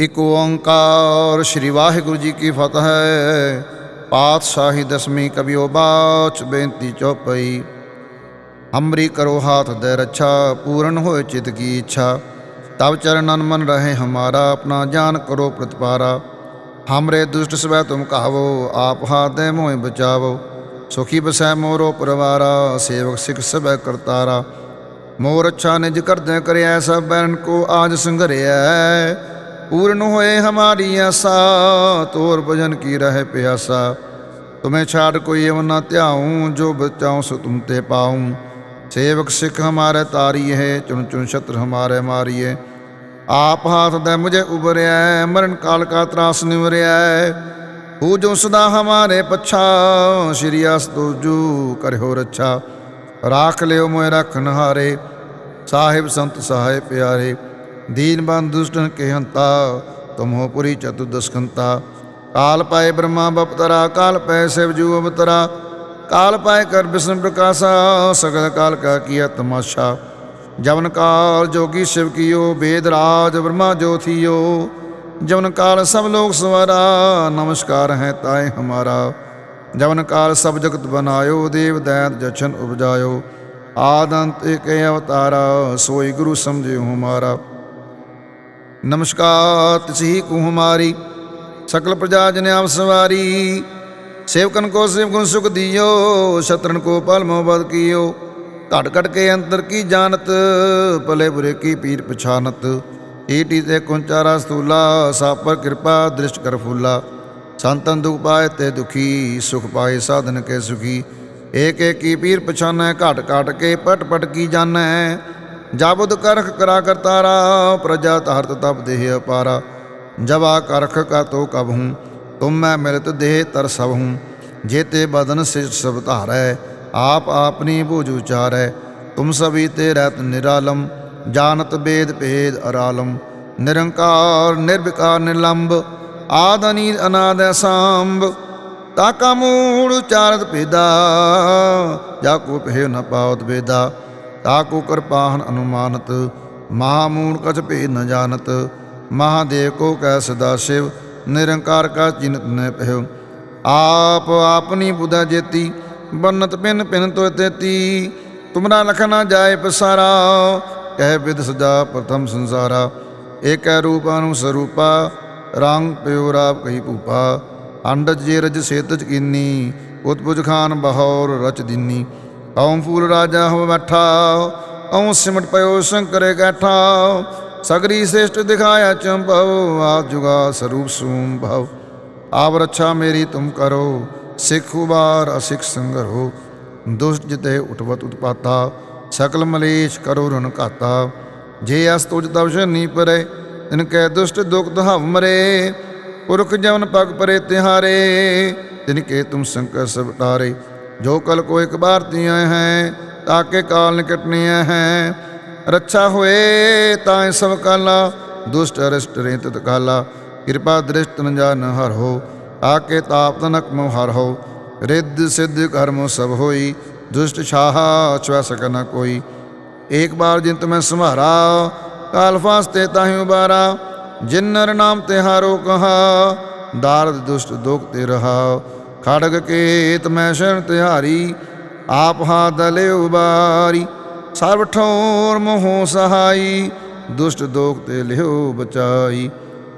ਇਕ ਓੰਕਾਰ। ਸ੍ਰੀ ਵਾਹਿਗੁਰੂ ਜੀ ਕੀ ਫਤਿਹ। ਹੈ ਪਾਤਸ਼ਾਹੀ ਦਸਵੀਂ ਕਬਿਓ ਬਾਚ ਬੇਨਤੀ ਚੌਪਈ। ਹਮਰੀ ਕਰੋ ਹਾਥ ਦੇ ਰੱਛਾ, ਪੂਰਨ ਹੋਏ ਚਿਤ ਕੀ ਇੱਛਾ। ਤਬ ਚਰਨਨ ਮਨ ਰਹੇ ਹਮਾਰਾ, ਆਪਣਾ ਜਾਨ ਕਰੋ ਪ੍ਰਤਪਾਰਾ। ਹਮਰੇ ਦੁਸ਼ਟ ਸਵੈ ਤੁਮ ਕਹਾਵੋ ਆਪ ਹਾਥ ਦੇ ਮੋਹਿ ਬਚਾਵੋ। ਸੁਖੀ ਬਸੈ ਮੋਰੋ ਪਰਵਾਰਾ, ਸੇਵਕ ਸਿਖ ਸਭੈ ਕਰਤਾਰਾ। ਮੋਰ ਅੱਛਾ ਨਿਜ ਕਰਦਿ ਕਰਿਆ ਸਭ ਬੈਰਨ ਕੋ ਆਜ ਸੰਘਰਿਆ ਪੂਰਨ ਹੋਏ ਹਮਾਰੀ ਆਸਾ ਤੋਰ ਭਜਨ ਕੀ ਰਹੇ ਪਿਆਸਾ ਤੁਮੇ ਛਾੜ ਕੋਈ एवं न ਧਿਆਉ ਜੋ ਬਚਾਉ ਸੋ ਤੁਮ ਤੇ ਪਾਉ ਸੇਵਕ ਸਿੱਖ ਹਮਾਰੇ ਤਾਰੀ ਹੈ ਚੁਣ ਚੁਣ ਛਤਰ ਹਮਾਰੇ ਮਾਰੀਏ ਆਪ ਹਾਥ ਦੇ ਮੁਝੇ ਉਬਰਿਆ ਮਰਨ ਕਾਲ ਕਾ ਤਰਾਸ ਨਿਵਰਿਆ ਹੂ ਜੋ ਸਦਾ ਹਮਾਰੇ ਪਛਾ ਸ਼੍ਰੀ ਅਸ ਤੁਜੂ ਕਰਿਓ ਰੱਛਾ ਰਾਖ ਲਿਓ ਮੋਇ ਰਖਨ ਹਾਰੇ ਸਾਹਿਬ ਸੰਤ ਸਹਾਇ ਪਿਆਰੇ ਦੀਨ ਬੰਦ ਦੁਸ਼ਟਨ ਕੇ ਹੰਤਾ ਤੁਮੋ ਪੁਰੀ ਚਤੁਦਸਕੰਤਾ ਕਾਲ ਪਾਏ ਬ੍ਰਹਮਾ ਬਪਤਰਾ ਕਾਲ ਪੈ ਸਿਵ ਜੂ ਅਵਤਰਾ ਕਾਲ ਪਾਏ ਕਰ ਬਿਸ਼ਨ ਪ੍ਰਕਾਸ਼ਾ, ਸਗਲ ਕਾਲ ਕਾ ਕੀਆ ਤਮਾਸ਼ਾ। ਜਵਨ ਕਾਲ ਜੋਗੀ ਸ਼ਿਵ ਕੀਓ ਵੇਦ ਰਾਜ ਬ੍ਰਹਮਾ ਜੋਥੀਓ ਜਵਨ ਕਾਲ ਸਭ ਲੋਕ ਸਵਾਰਾ, ਨਮਸਕਾਰ ਹੈ ਤਾਏ ਹਮਾਰਾ। ਜਵਨ ਕਾਲ ਸਭ ਜਗਤ ਬਨਾਇਓ, ਦੇਵ ਦੈਤ ਜਛਨ ਉਪਜਾਇਓ। ਆਦੰਤ ਏਕ ਅਵਤਾਰਾ, ਸੋਈ ਗੁਰੂ ਸਮਝਿਓ ਹਮਾਰਾ। ਨਮਸਕਾਰ ਤਿਸਹੀ ਕੋ ਹਮਾਰੀ ਸਕਲ ਪ੍ਰਜਾ ਜਨ ਆਪ ਸਵਾਰੀ। ਸੇਵਕਨ ਕੋ ਸੇਵ ਸੁਖ ਦਿਓ, ਸ਼ਤਰਨ ਕੋ ਪਲ ਮੋ ਬਦ ਕੀਓ। ਘਟ ਘਟ ਕੇ ਅੰਤਰ ਕੀ ਜਾਣਤ, ਭਲੇ ਬੁਰੇ ਕੀ ਪੀਰ ਪਛਾਨਤ। ਈਟੀ ਤੇ ਕੁੰਚਾਰਾ ਸਤੂਲਾ, ਸਾਪ ਪਰ ਕਿਰਪਾ ਦ੍ਰਿਸ਼ਟ ਕਰ ਫੂਲਾ। ਸੰਤਨ ਦੁਖ ਪਾਏ ਤੇ ਦੁਖੀ, ਸੁਖ ਪਾਏ ਸਾਧਨ ਕੇ ਸੁਖੀ। ਏਕ ਏਕ ਕੀ ਪੀਰ ਪਛਾਨੈ, ਘਟ ਘਟ ਕੇ ਪਟ ਪਟ ਕੀ ਜਾਣੈ। ਜਾਬੁਦ ਕਰਖ ਕਰਾ ਕਰਤਾਰਾ, ਪ੍ਰਜਾ ਧਰਤ ਤਪ ਦੇਹ ਅਪਾਰਾ। ਜਵਾ ਕਰਖ ਕਾ ਤੋ ਕਬ ਹੂੰ, ਤੁਮ ਮੈਂ ਮਿਲਤ ਦੇਹ ਤਰ ਸਭ ਹੂੰ। ਜੇਤੇ ਬਦਨ ਸਿਜ ਸਭ ਧਾਰੈ, ਆਪ ਆਪਨੀ ਬੂਝ ਉਚਾਰੈ। ਤੁਮ ਸਭੀ ਤੇ ਰਹਿਤ ਨਿਰਾਲਮ, ਜਾਣਤ ਬੇਦ ਭੇਦ ਅਰਾਲਮ। ਨਿਰੰਕਾਰ, ਨਿਰਵਿਕਾਰ ਨਿਲੰਬ ਆਦ ਅਨੀਲ ਅਨਾਦ ਅਸਾਂਭ। ਤਾਕਾ ਮੂੜ ਉਚਾਰਤ ਭੇਦਾ, ਜਾ ਕੋ ਪਹਿ ਨ ਪਾਵਤ ਬੇਦਾ ਤਾਕੂ ਕਿਰਪਾਹਨ ਅਨੁਮਾਨਤ, ਮਹਾਮੂੜ ਕਛ ਭੇ ਨ ਜਾਣਤ, ਮਹਾਦੇਵ ਕੋ ਕੈ ਸਦਾ ਸ਼ਿਵ, ਨਿਰੰਕਾਰ ਕਾ ਚਿਨਤ ਨ ਪਹਿ ਆਪ ਆਪਨੀ ਬੁਧਾ ਜੇਤੀ, ਬੰਨਤ ਪਿਨ ਪਿਨ ਤੋ ਤੇਤੀ, ਤੁਮਰਾ ਲਖ ਨਾ ਜਾਏ ਪਸਾਰਾ, ਕਹਿ ਵਿਦ ਸਜਾ ਪ੍ਰਥਮ ਸੰਸਾਰਾ। ਏਕੈ ਰੂਪ ਅਨੁ ਸਰੂਪਾ, ਰੰਗ ਪਿਓ ਰਾਪ ਕਹੀ ਭੂਪਾ। ਅੰਡਜ ਜੇ ਰਜ ਸੇਤਜ ਕੀਨੀ ਉਤਪੁਜ ਖਾਨ ਬਹੌਰ ਰਚ ਦਿਨੀ। ਕੌਮ ਫੂਲ ਰਾਜਾ ਹੋ ਬੈਠਾ ਔ ਸਿਮਟ ਪਇਓ ਸ਼ੰਕਰੇ ਗੈਠਾ ਸਗਰੀ ਸ੍ਰੇਸ਼ਟ ਦਿਖਾਇਆ ਚੰਭਵ ਆ ਜੁਗਾ ਸਰੂਪ ਸੂਮ ਭਵ ਆਪ ਰੱਛਾ ਮੇਰੀ ਤੁਮ ਕਰੋ, ਸਿੱਖ ਉਬਾਰ ਅਸਿਖ ਸੰਗਰੋ। ਦੁਸ਼ਟ ਜਿਤੇ ਉਠਵਤ ਉਤਪਾਤਾ, ਸਕਲ ਮਲੇਸ਼ ਕਰੋ ਰਨ ਘਾਤਾ। ਜੇ ਅਸ ਤੁਜ ਤਵ ਨੀ ਪਰੇ, ਤਿਨ ਕੈ ਦੁਸ਼ਟ ਦੁਖ ਦਹਵ ਮਰੇ। ਪੁਰਖ ਜਵਨ ਪਗ ਪਰੇ ਤਿਹਾਰੇ, ਤਿਨ ਕੇ ਤੁਮ ਸੰਕਰ ਸਭ ਟਾਰੇ ਜੋ ਕਲ ਕੋ ਇੱਕ ਬਾਰ ਤੀਆਂ ਹੈ ਤਾਕੇ ਕਾਲ ਨਿਕਟਨੇ ਹੈ। ਰੱਛਾ ਹੋਏ ਤਾਂ ਸਭ ਕਾਲਾ, ਦੁਸ਼ਟ ਅਰਿਸ਼ਟ ਰੇਤ ਕਾਲਾ ਕਿਰਪਾ ਦ੍ਰਿਸ਼ਟ ਨ ਹਰ ਹੋ ਆਕੇ ਤਾਪ ਤਨਕ ਮੋ ਹਰ ਹੋ। ਰਿੱਧ ਸਿੱਧ ਕਰਮ ਸਭ ਹੋਈ, ਦੁਸ਼ਟ ਛਾਹਾ ਛਵੈ ਸਕ ਨ ਕੋਈ। ਏਕ ਬਾਰ ਜਿਨ ਤੁਮੈ ਸੰਭਾਰਾ ਕਾਲ ਫਾਸਤੇ ਤਾਹਿ ਉਬਾਰਾ। ਜਿਨ ਨਾਮ ਤੇ ਹਾਰੋ ਕਹਾ, ਦਾਰਦ ਦੁਸ਼ਟ ਦੁਖ ਤੇ ਰਹਾ। ਖੜਗ ਕੇਤ ਮੈਂ ਸ਼ਰਨ ਤਿਹਾਰੀ, ਆਪ ਹਾ ਦਲੇ ਉਬਾਰੀ। ਸਰਬ ਠੋਰ ਮੋਹ ਸਹਾਈ, ਦੁਸ਼ਟ ਦੋਖ ਤੇ ਲਿਓ ਬਚਾਈ।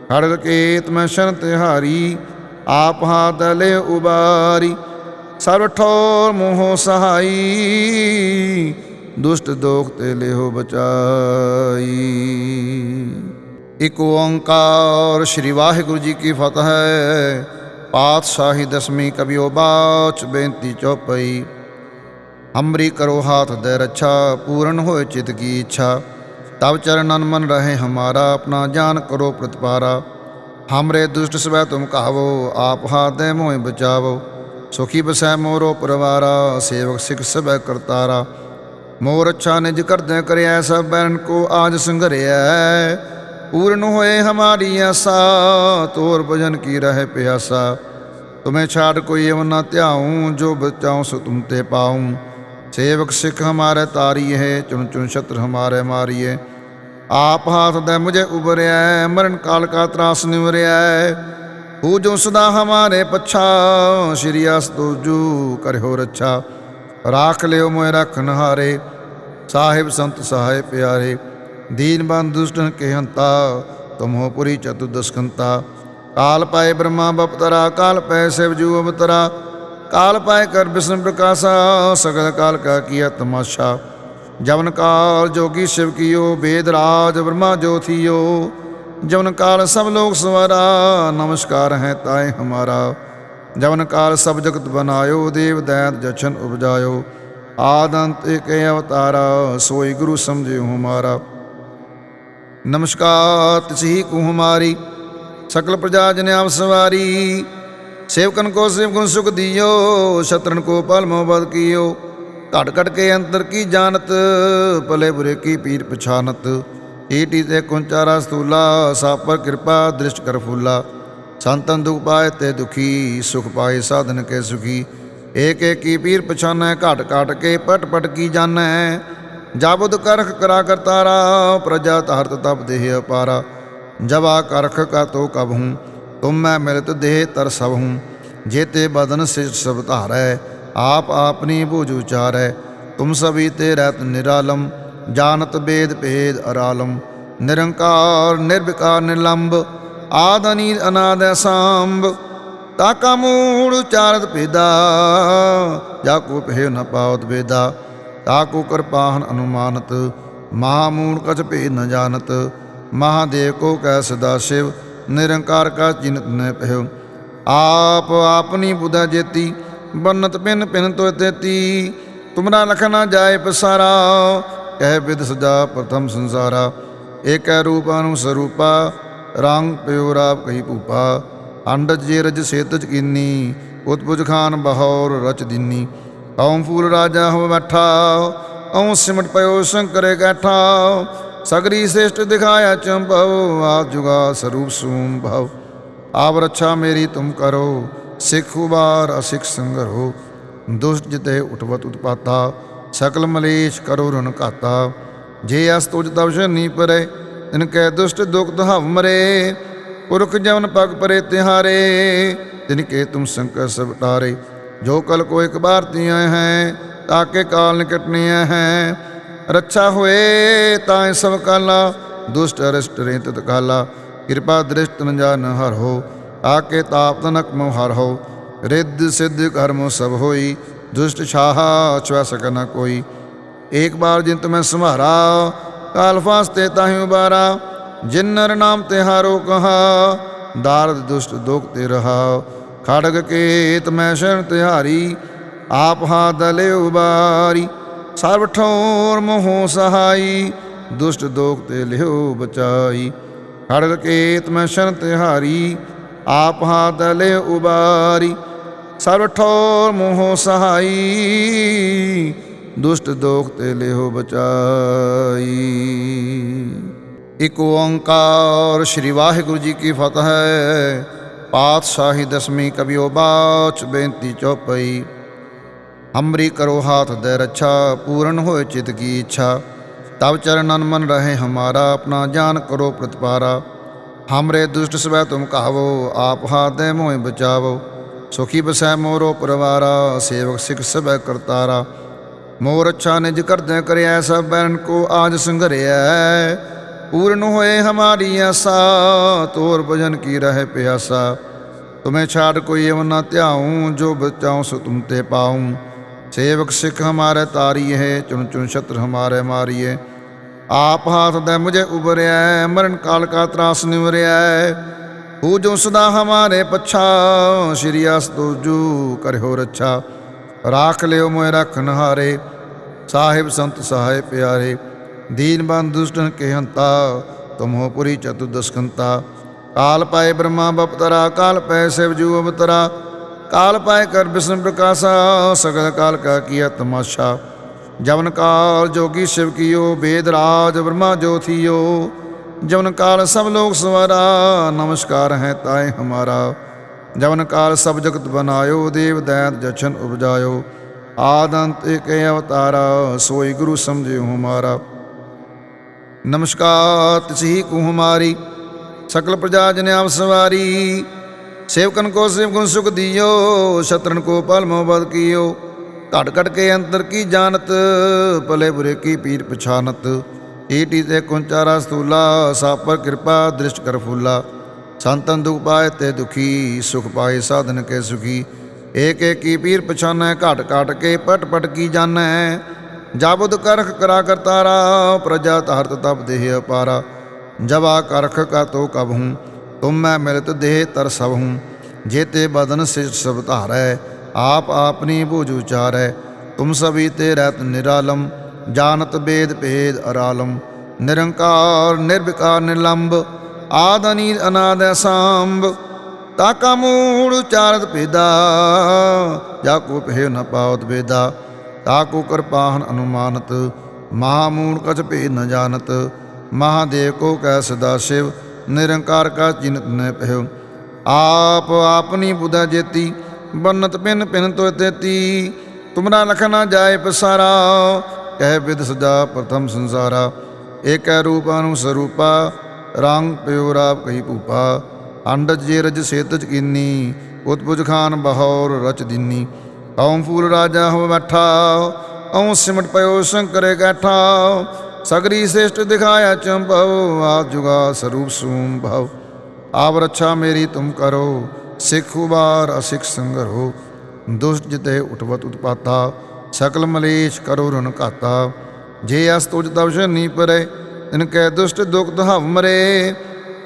ਖੜਗ ਕੇਤ ਮੈਂ ਸ਼ਰਨ ਤਿਹਾਰੀ, ਆਪ ਹਾ ਦਲੇ ਉਬਾਰੀ। ਸਰਬ ਠੋਰ ਮੋਹ ਸਹਾਈ, ਦੁਸ਼ਟ ਦੋਖ ਤੇ ਲਿਓ ਬਚਾਈ। ਇਕ ਓੰਕਾਰ, ਸ੍ਰੀ ਵਾਹਿਗੁਰੂ ਜੀ ਕੀ ਫਤਿਹ। ਹੈ ਪਾਤਸ਼ਾਹੀ ਦਸਵੀਂ ਕਬਿਓ ਬਾਚ ਬੇਨਤੀ ਚੌਪਈ। ਹਮਰੀ ਕਰੋ ਹਾਥ ਦੇ ਰੱਛਾ, ਪੂਰਨ ਹੋਏ ਚਿਤ ਕੀ ਇੱਛਾ। ਤਬ ਚਰਨਨ ਮਨ ਰਹੇ ਹਮਾਰਾ, ਆਪਣਾ ਜਾਨ ਕਰੋ ਪ੍ਰਤਪਾਰਾ। ਹਮਰੇ ਦੁਸ਼ਟ ਸਵੈ ਤੁਮ ਕਹਾਵੋ ਆਪ ਹਾਥ ਦੇ ਮੋਹਿ ਬਚਾਵੋ। ਸੁਖੀ ਬਸੈ ਮੋਰੋ ਪਰਵਾਰਾ, ਸੇਵਕ ਸਿਖ ਸਭੈ ਕਰਤਾਰਾ। ਮੋਰ ਅੱਛਾ ਨਿਜ ਕਰਦਿ ਕਰਿਆ ਸਭ ਬੈਰਨ ਕੋ ਆਜ ਸੰਘਰਿਆ पूर्ण होए हमारी आशा तोर भजन की रहे प्यासा तुम्हें छाड़ कोई एवं ना त्याऊँ जो बचाऊँ सो तुम ते पाऊँ सेवक सिख हमारे तारी है चुन चुन शत्र हमारे मारिए आप हाथ दे मुझे उबरिया मरण काल का त्रास निवरिया पूजो सदा हमारे पच्छा श्री अस्तुजू कर हो रच्छा राख लियो मोय रखनहारे साहिब संत सहाय प्यारे ਸਹਾਇ ਪਿਆਰੇ ਦੀਨ ਬੰਦ ਦੁਸ਼ਟਨ ਕੇ ਹੰਤਾ ਤੁਮੋ ਪੁਰੀ ਚਤੁਦਸਕੰਤਾ ਕਾਲ ਪਾਏ ਬ੍ਰਹਮਾ ਬਪਤਰਾ ਕਾਲ ਪੈ ਸਿਵ ਜੂ ਅਵਤਰਾ। ਕਾਲ ਪਾਏ ਕਰ ਬਿਸ਼ਨ ਪ੍ਰਕਾਸ਼ਾ, ਸਗਲ ਕਾਲ ਕਾ ਕੀਆ ਤਮਾਸ਼ਾ। ਜਵਨ ਕਾਲ ਜੋਗੀ ਸ਼ਿਵ ਕੀਓ ਵੇਦ ਰਾਜ ਬ੍ਰਹਮਾ ਜੋਥੀਓ ਜਵਨ ਕਾਲ ਸਭ ਲੋਕ ਸਵਾਰਾ, ਨਮਸਕਾਰ ਹੈ ਤਾਏ ਹਮਾਰਾ। ਜਵਨ ਕਾਲ ਸਭ ਜਗਤ ਬਨਾਇਓ, ਦੇਵ ਦੈਤ ਜਛਨ ਉਪਜਾਇਓ। ਆਦੰਤ ਏਕ ਅਵਤਾਰਾ ਨਮਸਕਾਰ ਤਿਸਹੀ ਕੂ ਹਮਾਰੀ ਸਕਲ ਪ੍ਰਜਾ ਜਨ ਆਪ ਸਵਾਰੀ। ਸੇਵਕਨ ਕੋ ਸੇਵ ਸੁਖ ਦਿਓ, ਸ਼ਤਰਨ ਕੋ ਪਲ ਮੋਬਦ ਕੀਓ। ਘਟ ਘਟ ਕੇ ਅੰਤਰ ਕੀ ਜਾਣਤ, ਭਲੇ ਬੁਰੇ ਕੀ ਪੀਰ ਪਛਾਨਤ। ਈਟੀ ਤੇ ਕੁੰਚਾਰਾ ਸਤੂਲਾ ਸਭ ਪਰ ਕਿਰਪਾ ਦ੍ਰਿਸ਼ਟ ਕਰ ਫੂਲਾ। ਸੰਤਨ ਦੁਖ ਪਾਏ ਤੇ ਦੁਖੀ, ਸੁਖ ਪਾਏ ਸਾਧਨ ਕੇ ਸੁਖੀ। ਏਕ ਏਕ ਕੀ ਪੀਰ ਪਛਾਨੈ, ਘਟ ਘਟ ਕੇ ਪਟ ਪਟ ਕੀ ਜਾਣੈ। ਜਾਬੁਦ ਕਰਖ ਕਰਾ ਕਰਤਾਰਾ, ਪ੍ਰਜਾ ਧਰਤ ਤਪ ਦੇਹ ਅਪਾਰਾ। ਜਵਾ ਕਰਖ ਕਾ ਤੋ ਕਬ ਹੂੰ, ਤੁਮ ਮੈਂ ਮਿਲਤ ਦੇਹ ਤਰ ਸਭ ਹੂੰ। ਜੇਤੇ ਬਦਨ ਸਿਜ ਸਭ ਧਾਰੈ, ਆਪ ਆਪਨੀ ਬੂਝ ਉਚਾਰੈ। ਤੁਮ ਸਭੀ ਤੇ ਰਹਿਤ ਨਿਰਾਲਮ, ਜਾਣਤ ਬੇਦ ਭੇਦ ਅਰਾਲਮ। ਨਿਰੰਕਾਰ, ਨਿਰਵਿਕਾਰ ਨਿਲੰਬ ਆਦ ਅਨੀਲ ਅਨਾਦ ਅਸਾਂਭ। ਤਾਕਾ ਮੂੜ ਉਚਾਰਤ ਭੇਦਾ, ਜਾ ਕੋ ਭੇ ਨ ਪਾਵਤ ਵੇਦਾ। ਤਾਕੂ ਕਿਰਪਾਹਨ ਅਨੁਮਾਨਤ ਮਹਾਮੂੜ ਕਛ ਭੇਦ ਨ ਜਾਣਤ, ਮਹਾਦੇਵ ਕੋ ਕੈ ਸਦਾ ਸ਼ਿਵ, ਨਿਰੰਕਾਰ ਕਾ ਚਿਨਤ ਨ ਪਹਿ ਆਪ ਆਪਨੀ ਬੁਧਾ ਜੇਤੀ, ਬੰਨਤ ਪਿਨ ਪਿਨ ਤੋ ਤੇਤੀ, ਤੁਮਰਾ ਲਖ ਨਾ ਜਾਏ ਪਸਾਰਾ, ਕਹਿ ਵਿਦ ਸਜਾ ਪ੍ਰਥਮ ਸੰਸਾਰਾ। ਏਕੈ ਰੂਪ ਅਨੁ ਸਰੂਪਾ, ਰੰਗ ਪਿਓ ਰਾਪ ਕਹੀ ਭੂਪਾ। ਅੰਡਜ ਜੇ ਰਜ ਸੇਤਜ ਕੀਨੀ ਉਤਪੁਜ ਖਾਨ ਬਹੌਰ ਰਚ ਦਿਨੀ। ਕੌਮ ਫੂਲ ਰਾਜਾ ਹੋ ਬੈਠਾ ਔ ਸਿਮਟ ਪਇਓ ਸ਼ੰਕਰੇ ਗੈਠਾ ਸਗਰੀ ਸ੍ਰੇਸ਼ਟ ਦਿਖਾਇਆ ਚੰਭਵ ਆਪ ਜੁਗਾ ਸਰੂਪ ਸੂਮ ਭਵ ਆਪ ਰੱਛਾ ਮੇਰੀ ਤੁਮ ਕਰੋ, ਸਿੱਖ ਉਬਾਰ ਅਸਿੱਖ ਸੰਗਰੋ, ਦੁਸ਼ਟ ਜਿਤੇ ਉਠਵਤ ਉਤਪਾਤਾ, ਸਕਲ ਮਲੇਸ਼ ਕਰੋ ਰਨ ਘਾਤਾ। ਜੇ ਅਸ ਤੁਜ ਤਵ ਨੀ ਪਰੇ, ਤਿਨ ਕੈ ਦੁਸ਼ਟ ਦੁਖ ਦਹਵ ਮਰੇ, ਪੁਰਖ ਜਵਨ ਪਗ ਪਰੇ ਤਿਹਾਰੇ, ਤਿਨ ਕੇ ਤੁਮ ਸ਼ੰਕਰ ਸਭ ਟਾਰੇ ਜੋ ਕਲ ਕੋ ਇੱਕ ਬਾਰ ਤੀਆਂ ਹੈ ਤਾਕੇ ਕਾਲ ਨਿਕਟਨੀ ਹੈ। ਰੱਛਾ ਹੋਏ, ਤਾਂ ਸਭ ਕਾਲਾ, ਦੁਸ਼ਟ ਅਰਿਸ਼ਟ ਰੇਤ ਤਕਾਲਾ ਕਿਰਪਾ ਦ੍ਰਿਸ਼ਟ ਨ ਹਰ ਹੋ ਆਕੇ ਤਾਪ ਤਨਕ ਮੋ ਹਰ ਹੋ। ਰਿੱਧ ਸਿੱਧ ਕਰਮ ਸਭ ਹੋਈ, ਦੁਸ਼ਟ ਛਾਹਾ ਛੁਆ ਸਕ ਨ ਕੋਈ। ਏਕ ਬਾਰ ਜਿਨ ਤੁਮੈ ਸੰਭਾਰਾ, ਕਾਲ ਫਾਸਤੇ ਤਾਹਿ ਉਬਾਰਾ। ਜਿਨ ਨਰ ਨਾਮ ਤੇ ਹਾਰੋ ਕਹਾ, ਦਾਰਦ ਦੁਸ਼ਟ ਦੁਖ ਤੇ ਰਹਾ। ਖੜਗ ਕੇਤ ਮੈਂ ਸ਼ਰਨ ਤਿਹਾਰੀ, ਆਪ ਹਾ ਦਲੇ ਉਬਾਰੀ। ਸਰਬ ਠੋਰ ਮੋਹ ਸਹਾਈ, ਦੁਸ਼ਟ ਦੋਖ ਤੇ ਲਿਓ ਬਚਾਈ। ਖੜਗ ਕੇਤ ਮੈਂ ਸ਼ਰਨ ਤਿਹਾਰੀ, ਆਪ ਹਾ ਦਲੇ ਉਬਾਰੀ। ਸਰਬ ਠੋਰ ਮੋਹ ਸਹਾਈ, ਦੁਸ਼ਟ ਦੋਖ ਤੇ ਲਿਓ ਬਚਾਈ। ਇਕ ਓੰਕਾਰ, ਸ੍ਰੀ ਵਾਹਿਗੁਰੂ ਜੀ ਕੀ ਫਤਿਹ। ਹੈ ਪਾਤਸ਼ਾਹੀ ਦਸਵੀਂ ਕਬਿਓ ਬਾਚ ਬੇਨਤੀ ਚੌਪਈ। ਹਮਰੀ ਕਰੋ ਹਾਥ ਦੇ ਰੱਛਾ, ਪੂਰਨ ਹੋਏ ਚਿਤ ਕੀ ਇੱਛਾ। ਤਬ ਚਰਨਨ ਮਨ ਰਹੇ ਹਮਾਰਾ, ਆਪਣਾ ਜਾਨ ਕਰੋ ਪ੍ਰਤਪਾਰਾ। ਹਮਰੇ ਦੁਸ਼ਟ ਸਵੈ ਤੁਮ ਕਹਾਵੋ ਆਪ ਹਾਥ ਦੇ ਮੋਹਿ ਬਚਾਵੋ। ਸੁਖੀ ਬਸੈ ਮੋਰੋ ਪਰਵਾਰਾ, ਸੇਵਕ ਸਿਖ ਸਭੈ ਕਰਤਾਰਾ। ਮੋਰ ਅੱਛਾ ਨਿਜ ਕਰਦੈ ਕਰਿਆ ਸਭ ਬੈਰਨ ਕੋ ਆਜ ਸੰਘਰਿਆ ਪੂਰਨ ਹੋਏ ਹਮਾਰੀ ਆਸਾ ਤੋਰ ਭਜਨ ਕੀ ਰਹੇ ਪਿਆਸਾ ਤੁਮੇ ਛਾੜ ਕੋਈ एवं न ਧਿਆਉ ਜੋ ਬਚਾਉ ਸੋ ਤੁਮ ਤੇ ਪਾਉ ਸੇਵਕ ਸਿੱਖ ਹਮਾਰੇ ਤਾਰੀ ਹੈ ਚੁਣ ਚੁਣ ਛਤਰ ਹਮਾਰੇ ਮਾਰੀਏ ਆਪ ਹਾਥ ਦੇ ਮੁਝੇ ਉਬਰਿਆ ਮਰਨ ਕਾਲ ਕਾ ਤਰਾਸ ਨਿਵਰਿਆ ਹੂ ਜੋ ਸਦਾ ਹਮਾਰੇ ਪਛਾ ਸ਼੍ਰੀ ਅਸ ਤੁਜੂ ਕਰਿਓ ਰੱਛਾ ਰਾਖ ਲਿਓ ਮੋਇ ਰਖਨ ਹਾਰੇ ਸਾਹਿਬ ਸੰਤ ਸਹਾਇ ਪਿਆਰੇ ਦੀਨ ਬੰਦ ਦੁਸ਼ਟਨ ਕੇ ਹੰਤਾ ਤੁਮੋ ਪੁਰੀ ਚਤੁਦਸਕੰਤਾ ਕਾਲ ਪਾਏ ਬ੍ਰਹਮਾ ਬਪਤਰਾ ਕਾਲ ਪੈ ਸਿਵ ਜੂ ਅਵਤਰਾ ਕਾਲ ਪਾਏ ਕਰ ਬਿਸ਼ਨ ਪ੍ਰਕਾਸ਼ਾ, ਸਗਲ ਕਾਲ ਕਾ ਕੀਆ ਤਮਾਸ਼ਾ। ਜਵਨ ਕਾਲ ਜੋਗੀ ਸ਼ਿਵ ਕੀਓ ਵੇਦ ਰਾਜ ਬ੍ਰਹਮਾ ਜੋਥੀਓ ਜਵਨ ਕਾਲ ਸਭ ਲੋਕ ਸਵਾਰਾ, ਨਮਸਕਾਰ ਹੈ ਤਾਏ ਹਮਾਰਾ। ਜਵਨ ਕਾਲ ਸਭ ਜਗਤ ਬਨਾਇਓ, ਦੇਵ ਦੈਤ ਜਛਨ ਉਪਜਾਇਓ। ਆਦੰਤ ਏਕ ਅਵਤਾਰਾ, ਸੋਈ ਗੁਰੂ ਸਮਝਿਓ ਹਮਾਰਾ। ਨਮਸਕਾਰ ਤਿਸਹੀ ਕੂ ਹਮਾਰੀ ਸਕਲ ਪ੍ਰਜਾ ਜਨ ਆਪ ਸਵਾਰੀ। ਸੇਵਕਨ ਕੋ ਸੇਵ ਸੁਖ ਦਿਓ, ਸ਼ਤਰਨ ਕੋ ਪਲ ਮੋਬਦ ਕੀਓ। ਘਟ ਘਟ ਕੇ ਅੰਤਰ ਕੀ ਜਾਣਤ, ਭਲੇ ਬੁਰੇ ਕੀ ਪੀਰ ਪਛਾਨਤ। ਏਟੀ ਤੇ ਕੁੰਚਾਰਾ ਸਤੂਲਾ ਸਾਪਰ ਕਿਰਪਾ ਦ੍ਰਿਸ਼ਟ ਕਰ ਫੂਲਾ। ਸੰਤਨ ਦੁਖ ਪਾਏ ਤੇ ਦੁਖੀ, ਸੁਖ ਪਾਏ ਸਾਧਨ ਕੇ ਸੁਖੀ। ਏਕ ਏਕ ਕੀ ਪੀਰ ਪਛਾਨੈ, ਘਟ ਘਟ ਕੇ ਪਟ ਪਟ ਕੀ ਜਾਣੈ। ਜਾਬੁਦ ਕਰਖ ਕਰਾ ਕਰਤਾਰਾ, ਪ੍ਰਜਾ ਧਰਤ ਤਪ ਦੇਹ ਅਪਾਰਾ। ਜਵਾ ਕਰਖ ਕਾ ਤੋ ਕਬ ਹੂੰ, ਤੁਮ ਮੈਂ ਮਿਲਤ ਦੇਹ ਤਰ ਸਭ ਹੂੰ। ਜੇਤੇ ਬਦਨ ਸਿ ਸਭ ਧਾਰੈ, ਆਪ ਆਪਨੀ ਬੂਝ ਉਚਾਰੈ। ਤੁਮ ਸਭੀ ਤੇ ਰਹਿਤ ਨਿਰਾਲਮ, ਜਾਣਤ ਬੇਦ ਭੇਦ ਅਰਾਲਮ। ਨਿਰੰਕਾਰ, ਨਿਰਵਿਕਾਰ ਨਿਲੰਬ ਆਦ ਅਨੀਲ ਅਨਾਦ ਤਾ ਤਾਕਾ ਮੂੜ ਉਚਾਰਤ ਭੇਦਾ, ਜਾ ਕੋ ਪਹਿ ਨ ਪਾਵਤ ਬੇਦਾ ਤਾਕੂ ਕਿਰਪਾਹਨ ਅਨੁਮਾਨਤ ਮਹਾਮੂੜ ਕਛ ਭੇ ਨ ਜਾਣਤ, ਮਹਾਦੇਵ ਕੋ ਕੈ ਸਦਾ ਸ਼ਿਵ, ਨਿਰੰਕਾਰ ਕਾ ਚਿਨਤ ਨ ਪਹਿ ਆਪ ਆਪਨੀ ਬੁਧਾ ਜੇਤੀ, ਬੰਨਤ ਪਿਨ ਪਿਨ ਤੋ ਤੇਤੀ, ਤੁਮਰਾ ਲਖ ਜਾਏ ਪਸਾਰਾ, ਕਹਿ ਵਿਦ ਸਦਾ ਪ੍ਰਥਮ ਸੰਸਾਰਾ। ਏਕੈ ਰੂਪ ਅਨੁ ਸਰੂਪਾ, ਰੰਗ ਪਿਓ ਰਾਪ ਕਹੀ ਭੂਪਾ। ਅੰਡਜ ਜੇ ਰਜ ਸੇਤਜ ਕੀਨੀ, ਉਤਪੁਜ ਖਾਨ ਬਹੌਰ ਰਚ ਦਿਨੀ। ਓਮ ਫੂਲ ਰਾਜਾ ਹੋ ਬੈਠਾ ਓਮ ਸਿਮਟ ਪਇਓ ਸ਼ੰਕਰ ਗੈਠਾ ਸਗਰੀ ਸ੍ਰੇਸ਼ਟ ਦਿਖਾਇਆ ਚੰਭਵ ਆ ਜੁਗਾ ਸਰੂਪ ਸੂਮ ਭਵ ਆਪ ਰੱਛਾ ਮੇਰੀ ਤੁਮ ਕਰੋ, ਸਿੱਖ ਉਬਾਰ ਅਸਿੱਖ ਸੰਗਰੋ। ਦੁਸ਼ਟ ਜਿਤੇ ਉਠਵਤ ਉਤਪਾਤਾ, ਸਕਲ ਮਲੇਸ਼ ਕਰੋ ਰਨ ਘਾਤਾ। ਜੇ ਅਸ ਤੁਜ ਤਵ ਨੀ ਪਰੇ ਤਿਨ ਕੈ ਦੁਸ਼ਟ ਦੁਖ ਦਹਵ ਮਰੇ।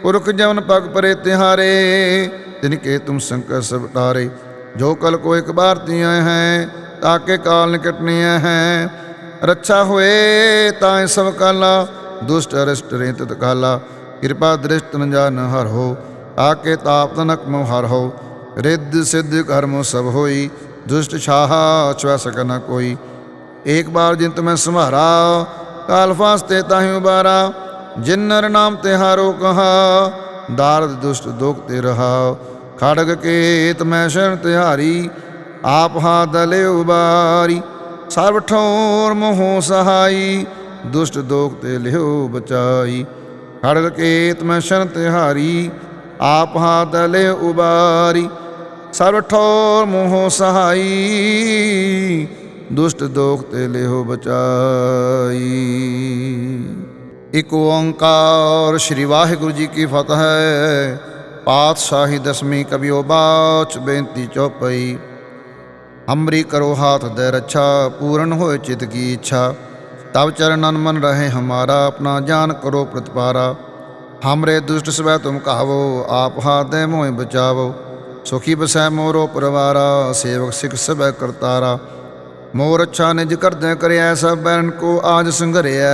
ਪੁਰਖ ਜਵਨ ਪਗ ਪਰੇ ਤਿਹਾਰੇ, ਤਿਨ ਕੇ ਤੁਮ ਸੰਕਰ ਸਭ ਤਾਰੇ। ਜੋ ਕਲ ਕੋ ਇੱਕ ਬਾਰ ਤੀਆਂ ਹੈ ਤਾਕੇ ਕਾਲ ਨਿਕਟਨੀ ਹੈ। ਰੱਛਾ ਹੋਏ, ਤਾਂ ਸਭ ਕਾਲਾ, ਦੁਸ਼ਟ ਅਰਿਸ਼ਟ ਰੇਤ ਤਕਾਲਾ ਕਿਰਪਾ ਦ੍ਰਿਸ਼ਟ ਨ ਹਰ ਹੋ ਆਕੇ ਤਾਪ ਤਨਕ ਮੋ ਹਰ ਹੋ। ਰਿੱਧ ਸਿੱਧ ਕਰਮ ਸਭ ਹੋਈ, ਦੁਸ਼ਟ ਛਾਹਾ ਛਵੈ ਸਕ ਨ ਕੋਈ। ਏਕ ਬਾਰ ਜਿੰਤ ਮੈਂ ਸੰਭਾਰਾ ਕਾਲ ਫਾਸਤੇ ਤਾਹੀ ਉਬਾਰਾ। ਜਿਨ ਨਾਮ ਤੇ ਹਾਰੋ ਕਹਾ, ਦਾਰਦ ਦੁਸ਼ਟ ਦੁਖ ਤੇ ਰਹਾ। ਖੜਗ ਕੇਤ ਮੈਂ ਸ਼ਰਨ ਤਿਹਾਰੀ, ਆਪ ਹਾ ਦਲੇ ਉਬਾਰੀ। ਸਰਬ ਠੋਰ ਮੋਹ ਸਹਾਈ, ਦੁਸ਼ਟ ਦੋਖ ਤੇ ਲਿਓ ਬਚਾਈ। ਖੜਗ ਕੇਤ ਮੈਂ ਸ਼ਰਨ ਤਿਹਾਰੀ, ਆਪ ਹਾ ਦਲੇ ਉਬਾਰੀ। ਸਰਬ ਠੋਰ ਮੋਹ ਸਹਾਈ, ਦੁਸ਼ਟ ਦੋਖ ਤੇ ਲਿਓ ਬਚਾਈ। ਇਕ ਓੰਕਾਰ, ਸ੍ਰੀ ਵਾਹਿਗੁਰੂ ਜੀ ਕੀ ਫਤਿਹ। ਹੈ ਪਾਤਸ਼ਾਹੀ ਦਸਵੀਂ ਕਬਿਓ ਬਾਚ ਬੇਨਤੀ ਚੌਪਈ। ਹਮਰੀ ਕਰੋ ਹਾਥ ਦੇ ਰੱਛਾ, ਪੂਰਨ ਹੋਏ ਚਿਤ ਕੀ ਇੱਛਾ। ਤਬ ਚਰਨਨ ਮਨ ਰਹੇ ਹਮਾਰਾ, ਆਪਣਾ ਜਾਨ ਕਰੋ ਪ੍ਰਤਪਾਰਾ। ਹਮਰੇ ਦੁਸ਼ਟ ਸਵੈ ਤੁਮ ਕਹਾਵੋ ਆਪ ਹਾਥ ਦੇ ਮੋਹਿ ਬਚਾਵੋ। ਸੁਖੀ ਬਸੈ ਮੋਰੋ ਪਰਵਾਰਾ, ਸੇਵਕ ਸਿਖ ਸਭੈ ਕਰਤਾਰਾ। ਮੋਰ ਅੱਛਾ ਨਿਜ ਕਰਦੈ ਕਰਿਆ ਸਭ ਬੈਰਨ ਕੋ ਆਜ ਸੰਘਰਿਆ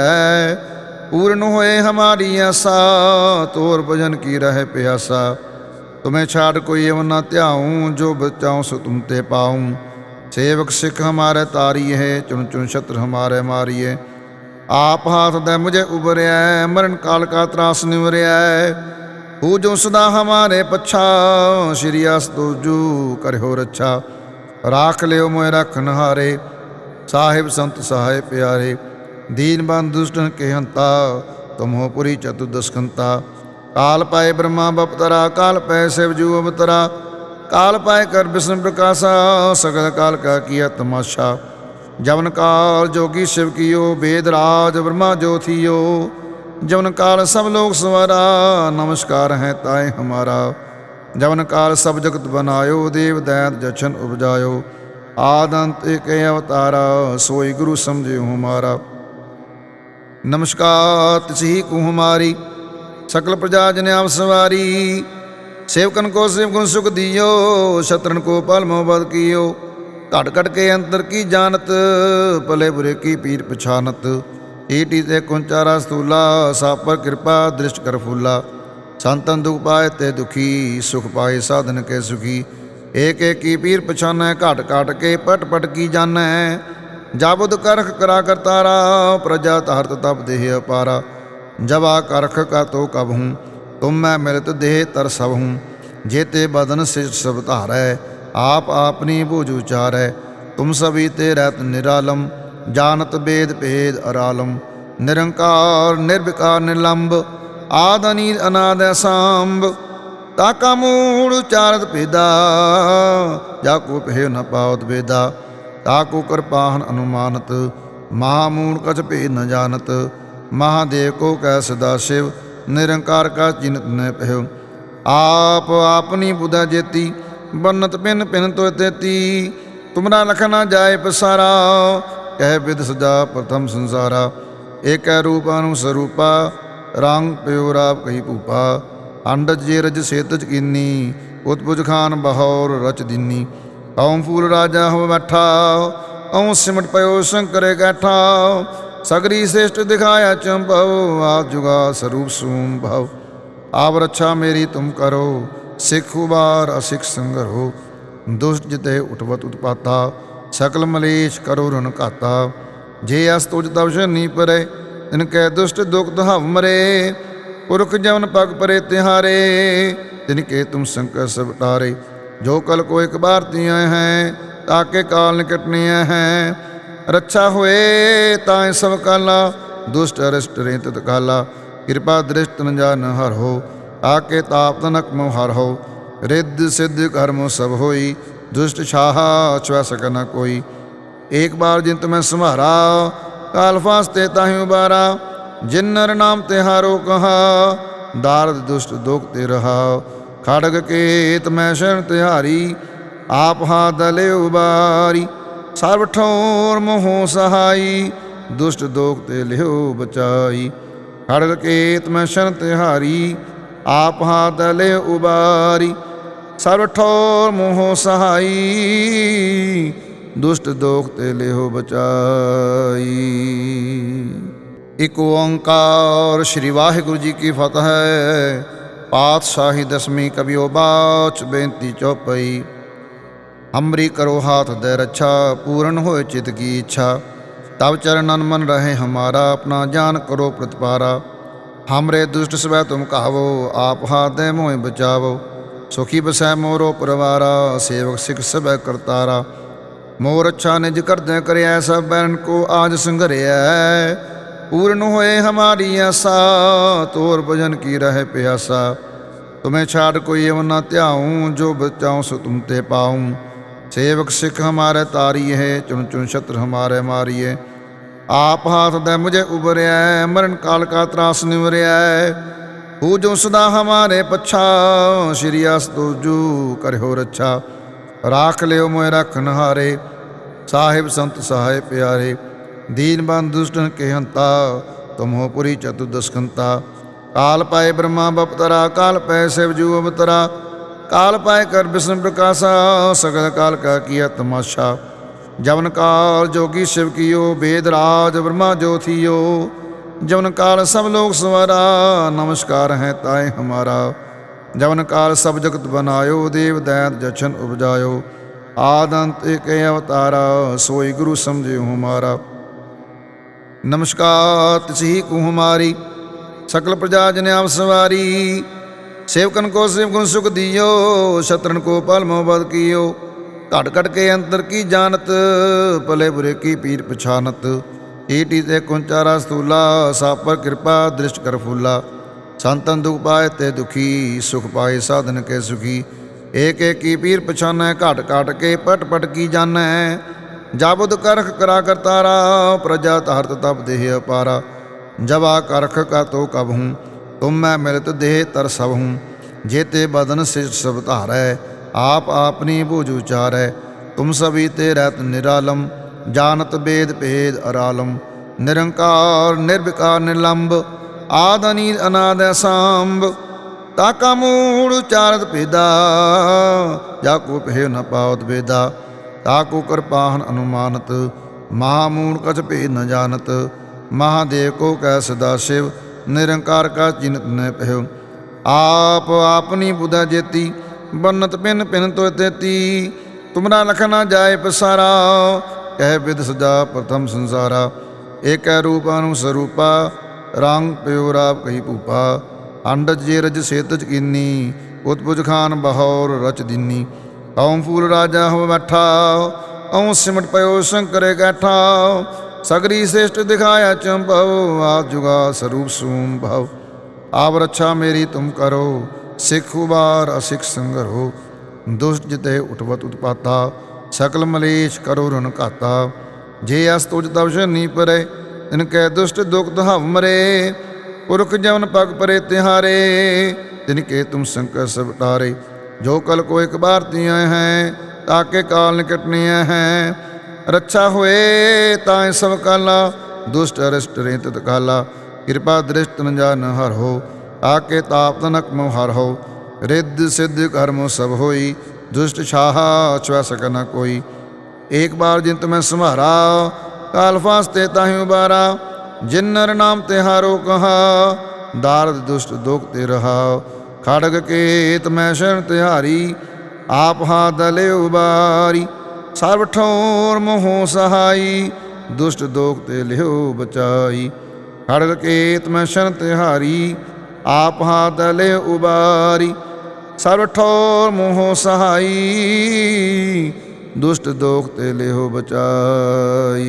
ਪੂਰਨ ਹੋਏ ਹਮਾਰੀ ਆਸਾ ਤੋਰ ਭਜਨ ਕੀ ਰਹੇ ਪਿਆਸਾ। ਤੁਮੇ ਛਾੜ ਕੋਈ ਅਵ ਨਾ ਧਿਆਉ, ਜੋ ਬਚਾਉ ਸੋ ਤੁਮ ਤੇ ਪਾਉ। ਸੇਵਕ ਸਿੱਖ ਹਮਾਰੇ ਤਾਰੀ ਹੈ ਚੁਣ ਚੁਣ ਛਤਰ ਹਮਾਰੇ ਮਾਰੀਏ। ਆਪ ਹਾਥ ਦੇ ਮੁਝੇ ਉਬਰਿਆ ਮਰਨ ਕਾਲ ਕਾ ਤਰਾਸ ਨਿਵਰਿਆ ਹੂ ਜੋ ਸਦਾ ਹਮਾਰੇ ਪਛਾ, ਸ਼੍ਰੀ ਅਸ ਤੁਜੂ ਕਰਿਓ ਰੱਛਾ। ਰਾਖ ਲਿਓ ਮੋਇ ਰਖਨ ਹਾਰੇ ਸਾਹਿਬ ਸੰਤ ਸਹਾਇ ਪਿਆਰੇ ਦੀਨ ਬੰਦ ਦੁਸ਼ਟਨ ਕੇ ਹੰਤਾ ਤੁਮੋ ਪੁਰੀ ਚਤੁਦਸਕੰਤਾ ਕਾਲ ਪਾਏ ਬ੍ਰਹਮਾ ਬਪਤਰਾ ਕਾਲ ਪੈ ਸਿਵ ਜੂ ਅਵਤਰਾ। ਕਾਲ ਪਾਏ ਕਰ ਬਿਸ਼ਨ ਪ੍ਰਕਾਸ਼ਾ, ਸਗਲ ਕਾਲ ਕਾ ਕੀਆ ਤਮਾਸ਼ਾ। ਜਵਨ ਕਾਲ ਜੋਗੀ ਸ਼ਿਵ ਕੀਓ ਵੇਦ ਰਾਜ ਬ੍ਰਹਮਾ ਜੋਥੀਓ ਜਵਨ ਕਾਲ ਸਭ ਲੋਕ ਸਵਾਰਾ, ਨਮਸਕਾਰ ਹੈ ਤਾਏ ਹਮਾਰਾ। ਜਵਨ ਕਾਲ ਸਭ ਜਗਤ ਬਨਾਇਓ, ਦੇਵ ਦੈਤ ਜਛਨ ਉਪਜਾਇਓ। ਆਦੰਤ ਏਕ ਅਵਤਾਰਾ ਨਮਸਕਾਰ ਤਿਸਹੀ ਕੂ ਹਮਾਰੀ ਸਕਲ ਪ੍ਰਜਾ ਜਨ ਆਪ ਸਵਾਰੀ। ਸੇਵਕਨ ਕੋ ਸੇਵ ਸੁਖ ਦਿਓ, ਸ਼ਤਰਨ ਕੋ ਪਲ ਮੋਬਦ ਕੀਓ। ਘਟ ਘਟ ਕੇ ਅੰਤਰ ਕੀ ਜਾਣਤ, ਭਲੇ ਬੁਰੇ ਕੀ ਪੀਰ ਪਛਾਨਤ। ਏਟੀ ਤੇ ਕੁੰਚਾਰਾ ਸਤੂਲਾ ਸਾਪਰ ਕਿਰਪਾ ਦ੍ਰਿਸ਼ਟ ਕਰ ਫੂਲਾ। ਸੰਤਨ ਦੁਖ ਪਾਏ ਤੇ ਦੁਖੀ, ਸੁਖ ਪਾਏ ਸਾਧਨ ਕੇ ਸੁਖੀ। ਏਕ ਏਕ ਕੀ ਪੀਰ ਪਛਾਨੈ, ਘਟ ਘਟ ਕੇ ਪਟ ਪਟ ਕੀ ਜਾਣੈ। ਜਾਬੁਦ ਕਰਖ ਕਰਾ ਕਰਤਾਰਾ, ਪ੍ਰਜਾ ਧਰਤ ਤਪ ਦੇਹ ਅਪਾਰਾ। ਜਵਾ ਕਰਖ ਕਾ ਤੋ ਕਬ ਹੂੰ, ਤੁਮ ਮੈਂ ਮਿਲਤ ਦੇਹ ਤਰ ਸਭ ਹੂੰ। ਜੇਤੇ ਬਦਨ ਸਿ ਸਭ ਧਾਰੈ, ਆਪ ਆਪਨੀ ਬੂਝ ਉਚਾਰੈ। ਤੁਮ ਸਭੀ ਤੇ ਰਹਿਤ ਨਿਰਾਲਮ, ਜਾਣਤ ਬੇਦ ਭੇਦ ਅਰਾਲਮ। ਨਿਰੰਕਾਰ, ਨਿਰਵਿਕਾਰ ਨਿਰਲੰਭ ਆਦ ਅਨੀਲ ਅਨਾਦ ਅਸਾਂਭ। ਤਾਕਾ ਮੂੜ ਉਚਾਰਤ ਭੇਦਾ, ਜਾ ਕੋ ਪਹਿ ਨ ਪਾਵਤ ਵੇਦਾ। ਤਾਕੂ ਕਿਰਪਾਹਨ ਅਨੁਮਾਨਤ ਮਹਾਮੂੜ ਕਛ ਭੇ ਨ ਜਾਣਤ, ਮਹਾਦੇਵ ਕੋ ਕੈ ਸਦਾ ਸ਼ਿਵ, ਨਿਰੰਕਾਰ ਕਾ ਜਿਨਤ ਨ ਪਹਿ ਆਪ ਆਪਨੀ ਬੁਧਾ ਜੇਤੀ, ਬੰਨਤ ਪਿਨ ਪਿਨ ਤੋ ਤੇਤੀ, ਤੁਮਰਾ ਲਖ ਨਾ ਜਾਏ ਪਸਾਰਾ, ਕਹਿ ਵਿਦ ਸਦਾ ਪ੍ਰਥਮ ਸੰਸਾਰਾ। ਏਕੈ ਰੂਪ ਅਨੁ ਸਰੂਪਾ, ਰੰਗ ਪਿਓ ਰਾਪ ਕਹੀ ਭੂਪਾ। ਅੰਡਜ ਜੇ ਰਜ ਸੇਤਜ ਕੀਨੀ ਉਤਪੁਜ ਖਾਨ ਬਹੌਰ ਰਚ ਦਿਨੀ। ਕੌਮ ਫੂਲ ਰਾਜਾ ਹੋ ਬੈਠਾ ਔ ਸਿਮਟ ਪਇਓ, ਸ਼ੰਕਰੇ ਗੈਠਾ ਸਗਰੀ ਸ੍ਰੇਸ਼ਟ ਦਿਖਾਇਆ ਚੰਭਵ ਆ ਜੁਗਾ ਸਰੂਪ ਸੂਮ ਭਵ ਆਪ ਰੱਛਾ ਮੇਰੀ ਤੁਮ ਕਰੋ, ਸਿੱਖ ਉਬਾਰ ਅਸਿੱਖ ਸੰਗਰੋ। ਦੁਸ਼ਟ ਜਿਤੇ ਉਠਵਤ ਉਤਪਾਤਾ, ਸਕਲ ਮਲੇਸ਼ ਕਰੋ ਰਨ ਘਾਤਾ। ਜੇ ਅਸ ਤੁਜ ਤਵ ਸ਼ਨੀ ਪਰੇ, ਤਿਨ ਕੈ ਦੁਸ਼ਟ ਦੁਖ ਦਹਵ ਮਰੇ। ਪੁਰਖ ਜਵਨ ਪਗ ਪਰੇ ਤਿਹਾਰੇ, ਤਿਨ ਕੇ ਤੁਮ ਸੰਕਰ ਸਭ ਟਾਰੇ ਜੋ ਕਲ ਕੋ ਇੱਕ ਬਾਰ ਤੀਆਂ ਹੈ ਤਾਕੇ ਕਾਲ ਨਿਕਟਨੇ ਹੈ। ਰੱਛਾ ਹੋਏ, ਤਾਂ ਸਭ ਕਾਲਾ, ਦੁਸ਼ਟ ਅਰਿਸ਼ਟ ਰੇਤ ਕਾਲਾ। ਕਿਰਪਾ ਦ੍ਰਿਸ਼ਟ ਨ ਹਰ ਹੋ ਆਕੇ ਤਾਪ ਤਨਕ ਮੋ ਹਰ ਹੋ। ਰਿੱਧ ਸਿੱਧ ਕਰਮ ਸਭ ਹੋਈ, ਦੁਸ਼ਟ ਛਾਹਾ ਛੁਆ ਸਕ ਨ ਕੋਈ। ਏਕ ਬਾਰ ਜਿਨ ਤੁਮੈ ਸੰਭਾਰਾ ਕਾਲ ਫਾਸਤੇ ਤਾਹੀ ਉਬਾਰਾ। ਜਿਨ ਨਰ ਨਾਮ ਤੇ ਹਾਰੋ ਕਹਾ, ਦਾਰਦ ਦੁਸ਼ਟ ਦੁਖ ਤੇ ਰਹਾ। ਖੜਗ ਕੇਤ ਮੈਂ ਸ਼ਰਨ ਤਿਹਾਰੀ, ਆਪ ਹਾ ਦਲੇ ਉਬਾਰੀ। ਸਰਬ ਠੋਰ ਮੋਹ ਸਹਾਈ, ਦੁਸ਼ਟ ਦੋਖ ਤੇ ਲਿਓ ਬਚਾਈ। ਖੜਗ ਕੇਤ ਮੈਂ ਸ਼ਰਨ ਤਿਹਾਰੀ, ਆਪ ਹਾ ਦਲੇ ਉਬਾਰੀ। ਸਰਬ ਠੋਰ ਮੋਹ ਸਹਾਈ, ਦੁਸ਼ਟ ਦੋਖ ਤੇ ਲਿਓ ਬਚਾਈ। ਇਕ ਓੰਕਾਰ, ਸ੍ਰੀ ਵਾਹਿਗੁਰੂ ਜੀ ਕੀ ਫਤਿਹ। ਹੈ ਪਾਤਸ਼ਾਹੀ ਦਸਵੀਂ ਕਬਿਓ ਬਾਚ ਬੇਨਤੀ ਚੌਪਈ। ਹਮਰੀ ਕਰੋ ਹਾਥ ਦੇ ਰੱਛਾ, ਪੂਰਨ ਹੋਏ ਚਿਤ ਕੀ ਇੱਛਾ। ਤਬ ਚਰਨਨ ਮਨ ਰਹੇ ਹਮਾਰਾ, ਆਪਣਾ ਜਾਨ ਕਰੋ ਪ੍ਰਤਪਾਰਾ। ਹਮਰੇ ਦੁਸ਼ਟ ਸਵੈ ਤੁਮ ਕਹਾਵੋ ਆਪ ਹਾਥ ਦੇ ਮੋਹਿ ਬਚਾਵੋ। ਸੁਖੀ ਬਸੈ ਮੋਰੋ ਪਰਵਾਰਾ, ਸੇਵਕ ਸਿਖ ਸਭੈ ਕਰਤਾਰਾ। ਮੋਰ ਅੱਛਾ ਨਿਜ ਕਰਦਿਆਂ ਕਰਿਆ ਸਭ ਬੈਰਨ ਕੋ ਆਜ ਸੰਘਰਿਆ ਪੂਰਨ ਹੋਏ ਹਮਾਰੀ ਆਸਾ, ਤੋਰ ਭਜਨ ਕੀ ਰਹੇ ਪਿਆਸਾ। ਤੁਮੇ ਛਾੜ ਕੋਈ ਅਵ ਨਾ ਧਿਆਉ, ਜੋ ਬਚਾਉ ਸੋ ਤੁਮ ਤੇ ਪਾਉ। ਸੇਵਕ ਸਿੱਖ ਹਮਾਰੇ ਤਾਰੀ ਹੈ ਚੁਣ ਚੁਣ ਛਤਰ ਹਮਾਰੇ ਮਾਰੀਏ। ਆਪ ਹਾਥ ਦੇ ਮੁਝੇ ਉਬਰਿਆ ਮਰਨ ਕਾਲ ਕਾ ਤਰਾਸ ਨਿਵਰਿਆ ਹੂ ਜੋ ਸਦਾ ਹਮਾਰੇ ਪਛਾ, ਸ਼੍ਰੀ ਅਸ ਤੁਜੂ ਕਰਿਓ ਰੱਛਾ। ਰਾਖ ਲਿਓ ਮੋਇ ਰਖਨ ਹਾਰੇ ਸਾਹਿਬ ਸੰਤ ਸਹਾਇ ਪਿਆਰੇ ਦੀਨ ਬੰਦ ਦੁਸ਼ਟਨ ਕੇ ਹੰਤਾ ਤੁਮੋ ਪੁਰੀ ਚਤੁ ਦਸਕੰਤਾ। ਕਾਲ ਪਾਏ ਬ੍ਰਹਮਾ ਬਪਤਰਾ ਕਾਲ ਪੈ ਸਿਵ ਜੂ ਅਵਤਰਾ ਕਾਲ ਪਾਏ ਕਰ ਬਿਸ਼ਨ ਪ੍ਰਕਾਸ਼ਾ, ਸਗਲ ਕਾਲ ਕਾ ਕੀਆ ਤਮਾਸ਼ਾ। ਜਵਨ ਕਾਲ ਜੋਗੀ ਸ਼ਿਵ ਕੀਓ ਵੇਦ ਰਾਜ ਬ੍ਰਹਮਾ ਜੋਥੀਓ ਜਵਨ ਕਾਲ ਸਭ ਲੋਕ ਸਵਾਰਾ, ਨਮਸਕਾਰ ਹੈ ਤਾਏ ਹਮਾਰਾ। ਜਵਨ ਕਾਲ ਸਭ ਜਗਤ ਬਨਾਇਓ, ਦੇਵ ਦੈਤ ਜਛਨ ਉਪਜਾਇਓ। ਆਦੰਤ ਨਮਸਕਾਰ ਤਿਸਹੀ ਕੋ ਹਮਾਰੀ ਸਕਲ ਪ੍ਰਜਾ ਜਨ ਆਪ ਸਵਾਰੀ। ਸੇਵਕਨ ਕੋ ਸੇਵ ਸੁਖ ਦਿਓ, ਸ਼ਤਰਨ ਕੋ ਪਲ ਮੋ ਬਦ ਕੀਓ। ਘਟ ਘਟ ਕੇ ਅੰਤਰ ਕੀ ਜਾਣਤ, ਭਲੇ ਬੁਰੇ ਕੀ ਪੀਰ ਪਛਾਨਤ। ਈਟੀ ਤੇ ਕੁੰਚਾਰਾ ਸਤੂਲਾ ਸਾਪਰ ਕਿਰਪਾ ਦ੍ਰਿਸ਼ਟ ਕਰ ਫੂਲਾ। ਸੰਤਨ ਦੁਖ ਪਾਏ ਤੇ ਦੁਖੀ, ਸੁਖ ਪਾਏ ਸਾਧਨ ਕੇ ਸੁਖੀ। ਏਕ ਏਕ ਕੀ ਪੀਰ ਪਛਾਨੈ, ਘਟ ਘਟ ਕੇ ਪਟ ਪਟ ਕੀ ਜਾਣੈ। ਜਾਬੁਦ ਕਰਖ ਕਰਾ ਕਰਤਾਰਾ, ਪ੍ਰਜਾ ਧਰਤ ਤਪ ਦੇਹ ਅਪਾਰਾ। ਜਵਾ ਕਰਖ ਕਾ ਤੋ ਕਬ ਹੂੰ, ਤੁਮ ਮੈਂ ਮਿਲਤ ਦੇਹ ਤਰ ਸਭ ਹੂੰ। ਜੇਤੇ ਬਦਨ ਸਿ ਸਭ ਧਾਰੈ, ਆਪ ਆਪਨੀ ਬੂਝ ਉਚਾਰੈ। ਤੁਮ ਸਭੀ ਤੇ ਰਹਿਤ ਨਿਰਾਲਮ, ਜਾਣਤ ਬੇਦ ਭੇਦ ਅਰਾਲਮ। ਨਿਰੰਕਾਰ, ਨਿਰਵਿਕਾਰ ਨਿਰਲੰਭ ਆਦ ਅਨੀਲ ਅਨਾਦ ਅਸਾਂਭ। ਤਾਕਾ ਮੂੜ ਉਚਾਰਤ ਭੇਦਾ, ਜਾ ਕੋ ਪਹਿ ਨ ਪਾਵਤ ਵੇਦਾ। ਤਾਕੋ ਕਿਰਪਾਹਨ ਅਨੁਮਾਨਤ ਮਹਾਮੂੜ ਕਛ ਭੇ ਨ ਜਾਣਤ, ਮਹਾਦੇਵ ਕੋ ਕੈ ਸਦਾ ਸ਼ਿਵ, ਨਿਰੰਕਾਰ ਕਾ ਜਿਨਤ ਨ ਪਹਿ ਆਪ ਆਪਨੀ ਬੁਧਾ ਜੇਤੀ, ਬੰਨਤ ਪਿਨ ਪਿਨ ਤੋ ਤੇਤੀ, ਤੁਮਰਾ ਲਖ ਜਾਏ ਪਸਾਰਾ, ਕਹਿ ਵਿਦ ਸਦਾ ਪ੍ਰਥਮ ਸੰਸਾਰਾ। ਏਕੈ ਰੂਪ ਅਨੁ ਸਰੂਪਾ, ਰੰਗ ਪਿਓ ਰਾਪ ਕਹੀ ਭੂਪਾ। ਅੰਡਜ ਜੇ ਰਜ ਸੇਤਜ ਕੀਨੀ ਉਤਪੁਜ ਖਾਨ ਬਹੌਰ ਰਚ ਦਿਨੀ। ਕੌਮ ਫੂਲ ਰਾਜਾ ਹੋ ਬੈਠਾ ਔ ਸਿਮਟ ਪਇਓ ਸ਼ੰਕਰੇ ਗੈਠਾ ਸਗਰੀ ਸ੍ਰਿਸ਼ਟ ਦਿਖਾਇਆ ਚੰਭਵ ਆ ਜੁਗਾ ਸਰੂਪ ਸੂਮ ਭਵ ਆਪ ਰੱਛਾ ਮੇਰੀ ਤੁਮ ਕਰੋ, ਸਿੱਖ ਉਬਾਰ ਅਸਿੱਖ ਸੰਗਰੋ, ਦੁਸ਼ਟ ਜਿਤੇ ਉਠਵਤ ਉਤਪਾਤਾ, ਸਕਲ ਮਲੇਸ਼ ਕਰੋ ਰਨ ਘਾਤਾ। ਜੇ ਅਸ ਤੁਜ ਤਵ ਸ਼ਨੀ ਪਰੇ ਤਿਨ ਕੈ ਦੁਸ਼ਟ ਦੁਖ ਹਵ ਮਰੇ, ਪੁਰਖ ਜਵਨ ਪਗ ਪਰੇ ਤਿਹਾਰੇ, ਤਿਨ ਕੇ ਤੁਮ ਸ਼ੰਕਰ ਸਭ ਟਾਰੇ ਜੋ ਕਲ ਕੋ ਇੱਕ ਬਾਰ ਤੀਆਂ ਹੈ ਤਾਕੇ ਕਾਲ ਨਿਕਟਨੀ ਹੈ। ਰੱਛਾ ਹੋਏ ਤਾਂ ਸਭ ਕਾਲਾ, ਦੁਸ਼ਟ ਅਰਿਸ਼ਟ ਰੇਤ ਕਾਲਾ ਕਿਰਪਾ ਦ੍ਰਿਸ਼ਟ ਨ ਜਾਨ ਹਰ ਹੋ ਆਕੇ ਤਾਪ ਤਨਕ ਮੋ ਹਰ ਹੋ। ਰਿੱਧ ਸਿੱਧ ਕਰਮ ਸਭ ਹੋਈ, ਦੁਸ਼ਟ ਛਾਹਾ ਛੁਆ ਸਕ ਨ ਕੋਈ। ਏਕ ਬਾਰ ਜਿਨ ਤੁਮੈ ਸੰਭਾਰਾ ਕਾਲ ਫਾਸਤੇ ਤਾਹਿ ਉਬਾਰਾ। ਜਿਨ ਨਰ ਨਾਮ ਤੇ ਹਾਰੋ ਕਹਾ, ਦਾਰਦ ਦੁਸ਼ਟ ਦੁਖ ਤੇ ਰਹਾ। ਖੜਗ ਕੇਤ ਮੈਂ ਸ਼ਰਨ ਤਿਹਾਰੀ, ਆਪ ਹਾ ਦਲੇ ਉਬਾਰੀ। ਸਰਬ ਠੋਰ ਮੋਹ ਸਹਾਈ, ਦੁਸ਼ਟ ਦੋਖ ਤੇ ਲਿਓ ਬਚਾਈ। ਖੜਗ ਕੇਤ ਮੈਂ ਸ਼ਰਨ ਤਿਹਾਰੀ, ਆਪ ਹਾ ਦਲੇ ਉਬਾਰੀ। ਸਰਬ ਠੋਰ ਮੋਹ ਸਹਾਈ, ਦੁਸ਼ਟ ਦੋਖ ਤੇ ਲਿਓ ਬਚਾਈ।